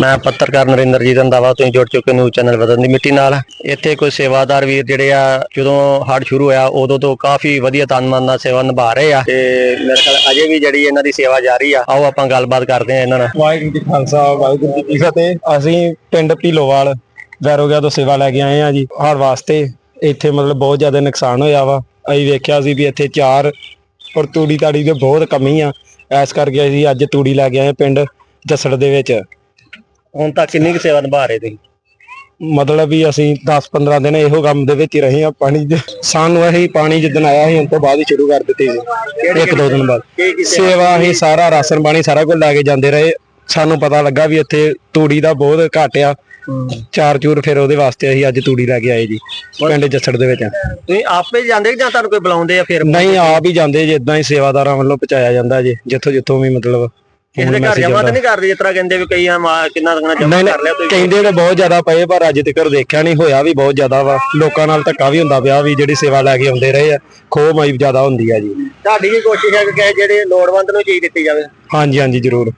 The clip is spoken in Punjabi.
ਮੈਂ ਪੱਤਰਕਾਰ ਨਰਿੰਦਰਜੀਤ ਰੰਧਾਵਾ ਤੁਸੀਂ ਜੁੜ ਚੁੱਕੇ ਨਿਊਜ਼ ਚੈਨਲ ਵਤਨ ਦੀ ਮਿੱਟੀ ਨਾਲ। ਇੱਥੇ ਕੋਈ ਸੇਵਾਦਾਰ ਵੀਰ ਜਿਹੜੇ ਆ, ਜਦੋਂ ਹੜ੍ਹ ਸ਼ੁਰੂ ਹੋਇਆ, ਉਦੋਂ ਤੋਂ ਕਾਫੀ ਵਧੀਆ ਤਨ ਨਾਲ ਸੇਵਾ ਨਿਭਾ ਰਹੇ ਆ। ਤੇ ਮੇਰੇ ਖਿਆਲ ਅਜੇ ਵੀ ਜਿਹੜੀ ਇਹਨਾਂ ਦੀ ਸੇਵਾ ਜਾਰੀ ਆ, ਆਓ ਆਪਾਂ ਗੱਲਬਾਤ ਕਰਦੇ ਆ ਇਹਨਾਂ ਨਾਲ। ਵਾਹਿਗੁਰੂ ਜੀ ਖਾਲਸਾ, ਵਾਹਿਗੁਰੂ ਜੀ ਕੀ ਫਤਿਹ। ਅਸੀਂ ਪਿੰਡ ਭੀਲੋਵਾਲ, ਵੈਰੋਗਿਆ ਤੋਂ ਸੇਵਾ ਲੈ ਕੇ ਆਏ ਆ ਜੀ। ਹਰ ਵਾਸਤੇ ਇੱਥੇ ਮਤਲਬ ਬਹੁਤ ਜ਼ਿਆਦਾ ਨੁਕਸਾਨ ਹੋਇਆ ਵਾ। ਅਸੀਂ ਵੇਖਿਆ ਸੀ ਵੀ ਇੱਥੇ ਚਾਰ ਔਰ ਤੂੜੀ ਤਾੜੀ ਦੇ ਬਹੁਤ ਕਮੀ ਆ। ਐਸ ਕਰਕੇ ਅਸੀਂ ਅੱਜ ਤੂੜੀ ਲੈ ਕੇ ਆਏ ਪਿੰਡ ਜਸੜ ਦੇ ਵਿੱਚ। ਹੁਣ ਤੱਕ ਕਿੰਨੀ ਕੁ ਸੇਵਾ ਨਿਭਾ ਰਹੇ ਤੁਸੀਂ? ਮਤਲਬ ਵੀ ਅਸੀਂ 10-15 ਦਿਨ ਇਹੋ ਕੰਮ ਦੇ ਵਿੱਚ ਹੀ ਰਹੇ ਆ ਪਾਣੀ ਦੇ ਸਾਨੂੰ ਅਸੀਂ ਪਾਣੀ ਜਿੱਦਣ ਆਇਆ ਸੀ ਉਸ ਤੋਂ ਬਾਅਦ ਹੀ ਸ਼ੁਰੂ ਕਰ ਦਿੱਤੀ ਸੀ। ਇੱਕ ਦੋ ਦਿਨ ਬਾਅਦ। ਸੇਵਾ? ਅਸੀਂ ਸਾਰਾ ਰਾਸ਼ਨ ਪਾਣੀ ਸਾਰਾ ਕੁਝ ਲੈ ਕੇ ਜਾਂਦੇ ਰਹੇ। ਸਾਨੂੰ ਪਤਾ ਲੱਗਾ ਵੀ ਇੱਥੇ ਤੂੜੀ ਦਾ ਬਹੁਤ ਘੱਟ ਆ। ਚਾਰ ਚੂਰ ਫਿਰ ਉਹਦੇ ਵਾਸਤੇ ਅਸੀਂ ਅੱਜ ਤੂੜੀ ਲੈ ਕੇ ਆਏ ਜੀ ਪਿੰਡ ਜੱਸੜ ਦੇ ਵਿੱਚ। ਤੁਸੀਂ ਆਪੇ ਜਾਂਦੇ ਜਾਂ ਤੁਹਾਨੂੰ ਕੋਈ ਬੁਲਾਉਂਦੇ ਆ ਫਿਰ? ਨਹੀਂ ਆਪ ਹੀ ਜਾਂਦੇ ਜੇ ਇਦਾਂ ਹੀ ਸੇਵਾਦਾਰਾਂ ਵੱਲੋਂ ਪਹੁੰਚਾਇਆ ਜਾਂਦਾ ਜੇ ਜਿੱਥੋਂ ਜਿੱਥੋਂ ਵੀ ਮਤਲਬ ਕਿਸੇ ਦੇ ਘਰ ਜਮਾ। ਤਾਂ ਨਹੀਂ ਕਰਦੇ ਜਿਸ ਤਰ੍ਹਾਂ ਕਹਿੰਦੇ ਵੀ ਕਈ ਆ ਮਾ- ਕਿੰਨਾ ਤੱਕ ਜਮਾ ਕਰ ਲਿਆ ਤੁਸੀਂ ਕਹਿੰਦੇ ਤਾਂ ਬਹੁਤ ਜ਼ਿਆਦਾ ਪਏ ਪਰ ਅੱਜ ਤੱਕ ਦੇਖਿਆ ਨਹੀਂ ਹੋਇਆ ਵੀ ਬਹੁਤ ਜ਼ਿਆਦਾ ਵਾ। ਲੋਕਾਂ ਨਾਲ ਧੱਕਾ ਵੀ ਹੁੰਦਾ ਪਿਆ ਵੀ ਜਿਹੜੀ ਸੇਵਾ ਲੈ ਕੇ ਆਉਂਦੇ ਰਹੇ ਆ ਖੋਹ ਮਾਈ ਜ਼ਿਆਦਾ ਹੁੰਦੀ ਆ ਜੀ। ਤੁਹਾਡੀ ਵੀ ਕੋਸ਼ਿਸ਼ ਹੈ ਕਿ ਜਿਹੜੇ ਲੋੜਵੰਦ ਨੂੰ ਚੀਜ਼ ਦਿੱਤੀ ਜਾਵੇ। ਹਾਂਜੀ ਹਾਂਜੀ ਜ਼ਰੂਰ।